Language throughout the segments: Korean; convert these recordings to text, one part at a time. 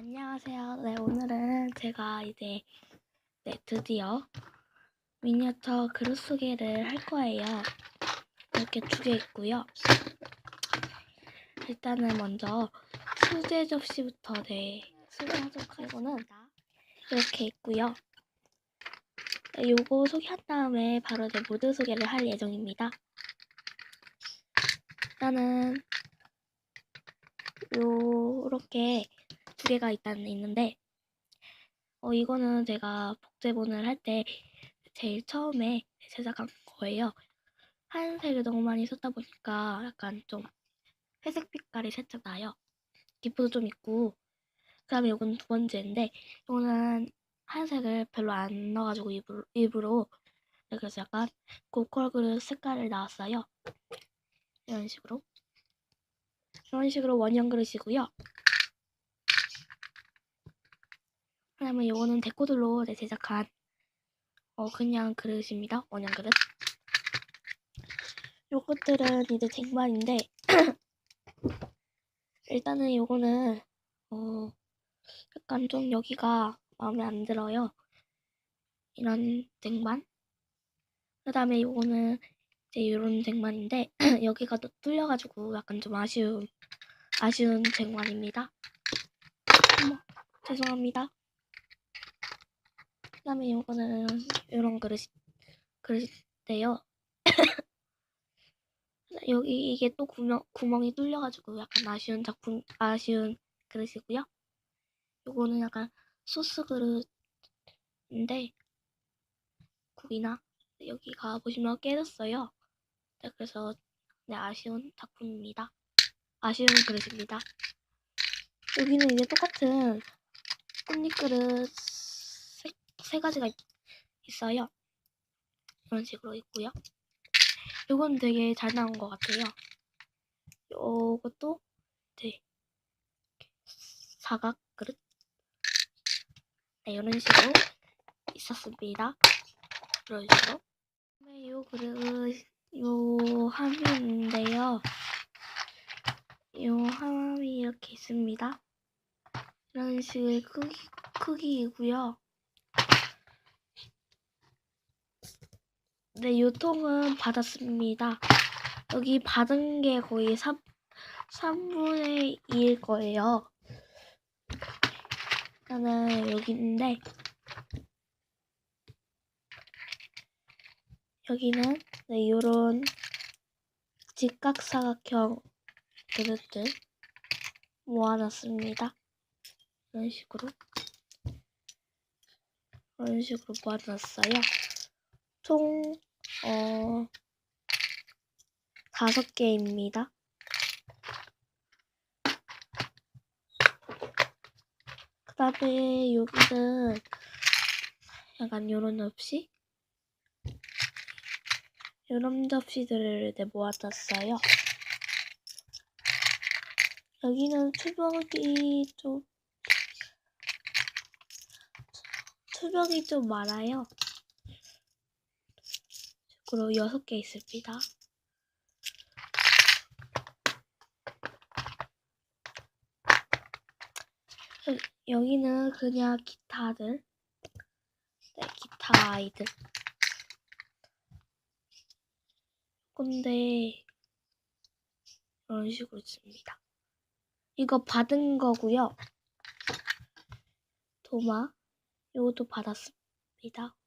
안녕하세요. 네, 오늘은 제가 이제 네, 드디어 미니어처 그릇 소개를 할 거예요. 이렇게 두 개 있고요. 일단은 먼저 수제 접시부터 네, 소개하도록 하겠습니다. 이렇게 있고요. 네, 요거 소개한 다음에 바로 네, 모드 소개를 할 예정입니다. 일단은 요렇게 두 개가 일단 있는데 어 이거는 제가 복제본을 할 때 제일 처음에 제작한 거예요. 하얀색을 너무 많이 썼다 보니까 약간 좀 회색 빛깔이 살짝 나요. 기포도 좀 있고 그 다음에 이건 두 번째인데 이거는 하얀색을 별로 안 넣어가지고 일부러, 네, 그래서 약간 고컬 그릇 색깔을 나왔어요. 이런 식으로 이런 식으로 원형 그릇이고요. 그다음에 요거는 데코들로 네, 제작한 어 그냥 그릇입니다. 원형 그릇. 요것들은 이제 쟁반인데 일단은 요거는 어 약간 좀 여기가 마음에 안 들어요. 이런 쟁반. 그 다음에 요거는 이제 요런 쟁반인데 여기가 또 뚫려가지고 약간 좀 아쉬운 아쉬운 쟁반입니다. 죄송합니다. 그다음에 요거는 요런 그릇 그릇인데요. 여기 이게 또 구멍 구멍이 뚫려가지고 약간 아쉬운 작품 아쉬운 그릇이고요. 요거는 약간 소스 그릇인데 국이나 여기가 보시면 깨졌어요. 네, 그래서 네, 아쉬운 작품입니다. 아쉬운 그릇입니다. 여기는 이제 똑같은 꽃잎 그릇 세, 세 가지가 있, 있어요. 이런 식으로 있고요. 요건 되게 잘 나온 것 같아요. 요것도 네 사각 그릇 네, 이런 식으로 있었습니다. 이런 식으로 네, 요 그릇 요 함인데요. 요 함이 이렇게 있습니다. 이런 식의 크기, 크기이고요. 네, 요 통은 받았습니다. 여기 받은 게 거의 3, 3분의 2일 거예요. 일단은 여기 있는데 여기는 네, 요런 직각사각형 그릇들 모아놨습니다. 이런 식으로 이런 식으로 모아놨어요. 총 어, 다섯 개입니다. 그 다음에 여기는 약간 요런 접시? 요런 접시들을 네, 모아놨어요. 여기는 투명이 좀, 투명이 좀 많아요. 그리고 여섯 개 있습니다. 여기는 그냥 기타들, 네, 기타 아이들. 근데 이런 식으로 있습니다. 이거 받은 거고요. 도마, 이것도 받았습니다.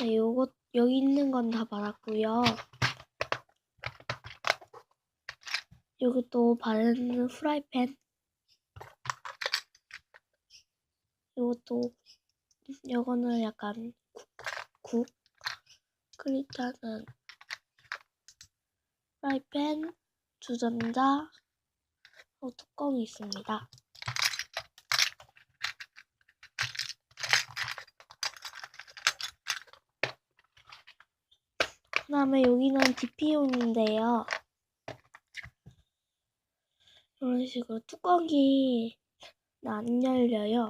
네, 요것 여기 있는 건다 받았고요. 요것도 받은 후라이팬. 요것도 요거는 약간 국, 국. 그리다는 프라이팬, 주전자, 어, 뚜껑이 있습니다. 그 다음에 여기는 DP용인데요. 이런 식으로 뚜껑이 안 열려요.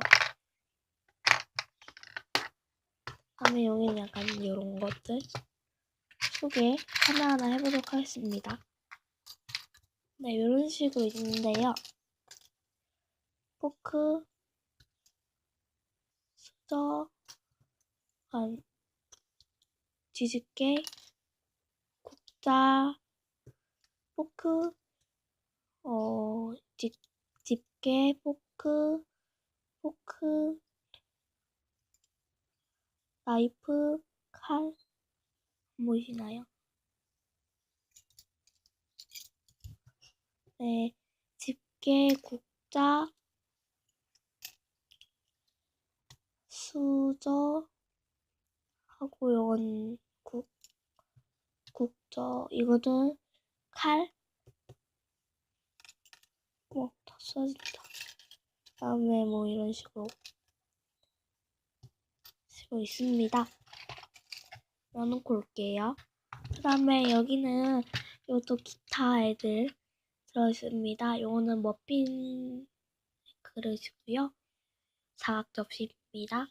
그 다음에 여기는 약간 이런 것들. 소개 하나하나 해보도록 하겠습니다. 네, 이런 식으로 있는데요. 포크, 수저, 한 뒤집개, 국 자, 포크, 어, 집, 집게, 포크, 포크, 나이프, 칼, 보이시나요? 네, 집게, 국자, 수저, 하고 이건 국, 국저, 이거는 칼, 뭐, 다 써진다. 다음에 뭐 이런 식으로, 식으로 있습니다. 넣어놓고 올게요. 그 다음에 여기는 이것도 기타 애들 들어있습니다. 요거는 머핀 그릇이고요. 사각 접시입니다.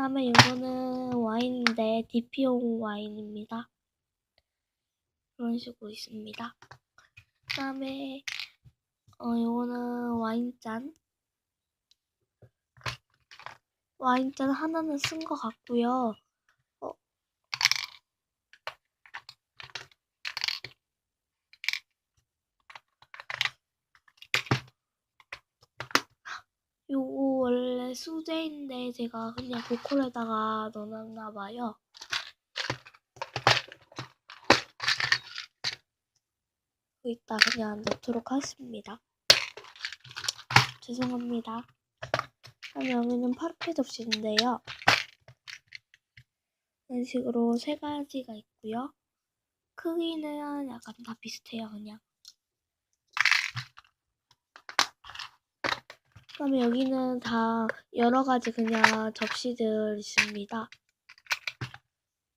다음에 이거는 와인인데 DP용 와인입니다. 이런 식으로 있습니다. 그 다음에 어 요거는 와인잔 와인잔 하나는 쓴 것 같고요. 어. 요거 원래 수제인데 제가 그냥 보컬에다가 넣어놨나 봐요. 이따 그냥 넣도록 하겠습니다. 죄송합니다. 그다음에 여기는 파르페 접시인데요. 이런 식으로 세 가지가 있고요. 크기는 약간 다 비슷해요, 그냥. 그다음에 여기는 다 여러 가지 그냥 접시들 있습니다.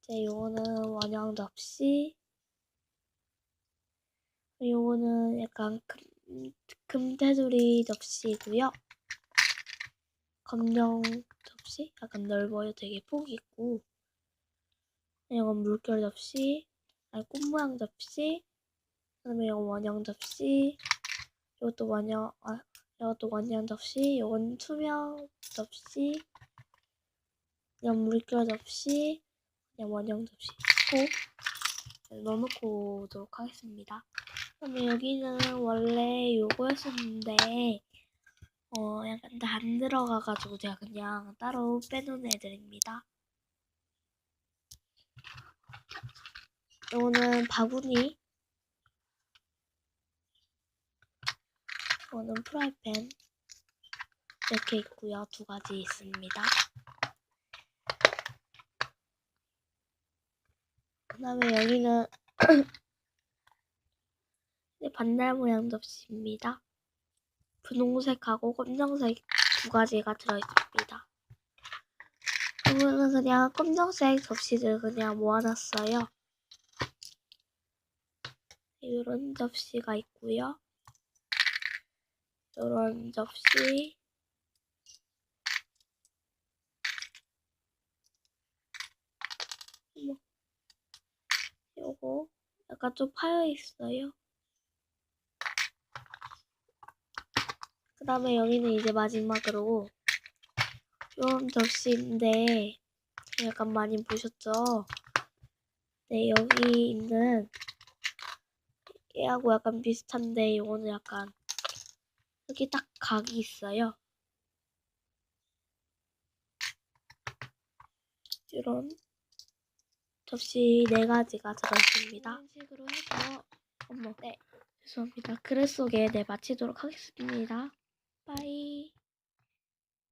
이제 요거는 원형 접시. 요거는 약간 금, 금테두리 접시고요. 검정 접시? 약간 넓어요. 되게 폭이 있고. 이건 물결 접시, 아니 꽃 모양 접시, 그 다음에 이건 원형 접시, 이것도 원형, 아, 이것도 원형 접시, 이건 투명 접시, 이건 물결 접시, 그냥 원형 접시 있고 넣어놓고 오도록 하겠습니다. 그다음에 여기는 원래 요거였었는데 어 약간 다 안 들어가가지고 제가 그냥 따로 빼놓은 애들입니다. 이거는 바구니 이거는 프라이팬 이렇게 있고요. 두 가지 있습니다. 그 다음에 여기는 반달 모양 접시입니다. 분홍색하고 검정색 두 가지가 들어있습니다. 이거는 그냥 검정색 접시들 그냥 모아놨어요. 이런 접시가 있고요. 이런 접시. 요거 약간 좀 파여 있어요. 그 다음에 여기는 이제 마지막으로 이런 접시인데 약간 많이 보셨죠? 네 여기 있는 얘하고 약간 비슷한데 이거는 약간 여기 딱 각이 있어요. 이런 접시 네 가지가 들어있습니다. 이런 식으로 해서 어머 네 죄송합니다. 그릇 속에 네 마치도록 하겠습니다. 빠이